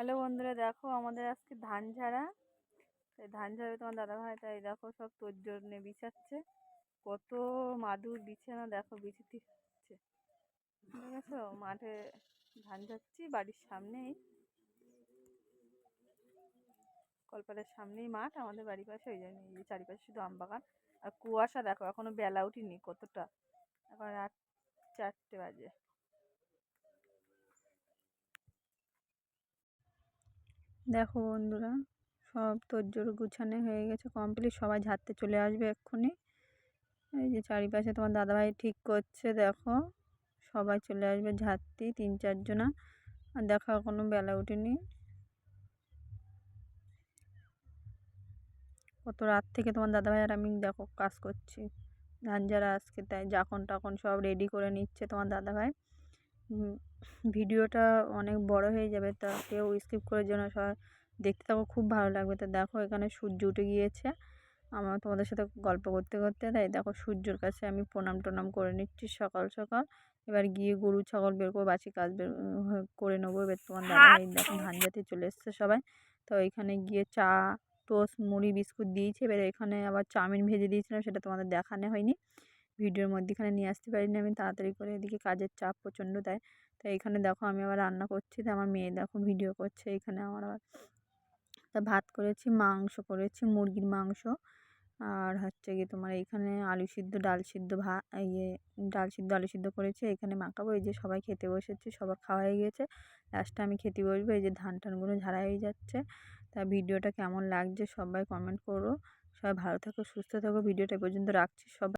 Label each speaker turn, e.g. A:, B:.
A: Hello বন্ধুরা, দেখো আমাদের আজকে ধান ঝাড়া। তাই ধান ঝাড়াবে তোমার দাদাভাই তাই দেখো সব তোর জন্যে বিছাচ্ছে। কত মাদুর বিছানা, দেখো বিছিতে হচ্ছে ঠিক আছে মাঠে ধান ঝাড়ছি, বাড়ির সামনেই। কলপাড়ের সামনেই মাঠ, আমাদের বাড়ির পাশে, ওই জন্য এই চারিপাশে শুধু আম বাগান। আর কুয়াশা দেখো, এখনও বেলা উঠিনি কতটা। এখন রাত চারটে বাজে। দেখো বন্ধুরা, সব তোড়জোড় গুছানো হয়ে গেছে কমপ্লিট সবাই ঝাড়তে চলে আসবে এক্ষুনি। এই যে চারিপাশে তোমার দাদাভাই ঠিক করছে, দেখো। সবাই চলে আসবে ঝাড়তে, তিন চারজনা আর দেখো কোনো বেলা উঠেনি। কত রাত থেকে তোমার দাদাভাই আর আমি দেখো কাজ করছি। ধান যারা আজকে তাই যখন তখন সব রেডি করে নিচ্ছে তোমার দাদাভাই। ভিডিওটা অনেক বড় হয়ে যাবে তা কেউ স্কিপ করে যেন সবাই দেখতে থাকো, খুব ভালো লাগবে। তা দেখো, এখানে সূর্য উঠে গিয়েছে। আমার তোমাদের সাথে গল্প করতে করতে, তাই দেখো সূর্যর কাছে আমি প্রণাম টনাম করে নিচ্ছি সকাল সকাল। এবার গিয়ে গরু, ছাগল বের করে বাছি কাজ বের করে নেব। এবার তোমার দাদাভাই দেখো ধান জাতে চলে এসছে সবাই। তো এখানে গিয়ে চা, টোস্ট, মুড়ি, বিস্কুট দিয়েছে। এবার এখানে আবার চাউমিন ভেজে দিয়েছিলাম, সেটা তোমাদের দেখানো হয়নি। ভিডিওর মধ্যেখানে নিয়ে আসতে পারিনি আমি, তাড়াতাড়ি করে এদিকে কাজের চাপ প্রচণ্ড দেয় তো এখানে দেখো আমি আবার রান্না করছি, তো আমার মেয়ে দেখো ভিডিও করছে এখানে আমার আবার। তা ভাত করেছি, মাংস করেছি, মুরগির মাংস আর হচ্ছে গিয়ে তোমার এইখানে আলু সিদ্ধ, ডাল সিদ্ধ, ভা ইয়ে ডাল সিদ্ধ, আলু সিদ্ধ করেছে এখানে মাখাবো, এই যে সবাই খেতে বসেছে, সবার খাওয়া হয়ে গেছে। লাস্টে আমি খেতে বসবো, এই যে ধান টানগুলো ঝাড়া হয়ে যাচ্ছে। তা ভিডিওটা কেমন লাগছে সবাই কমেন্ট করো। সবাই ভালো থাকো, সুস্থ থাকো, ভিডিওটা পর্যন্ত রাখছি সবাই।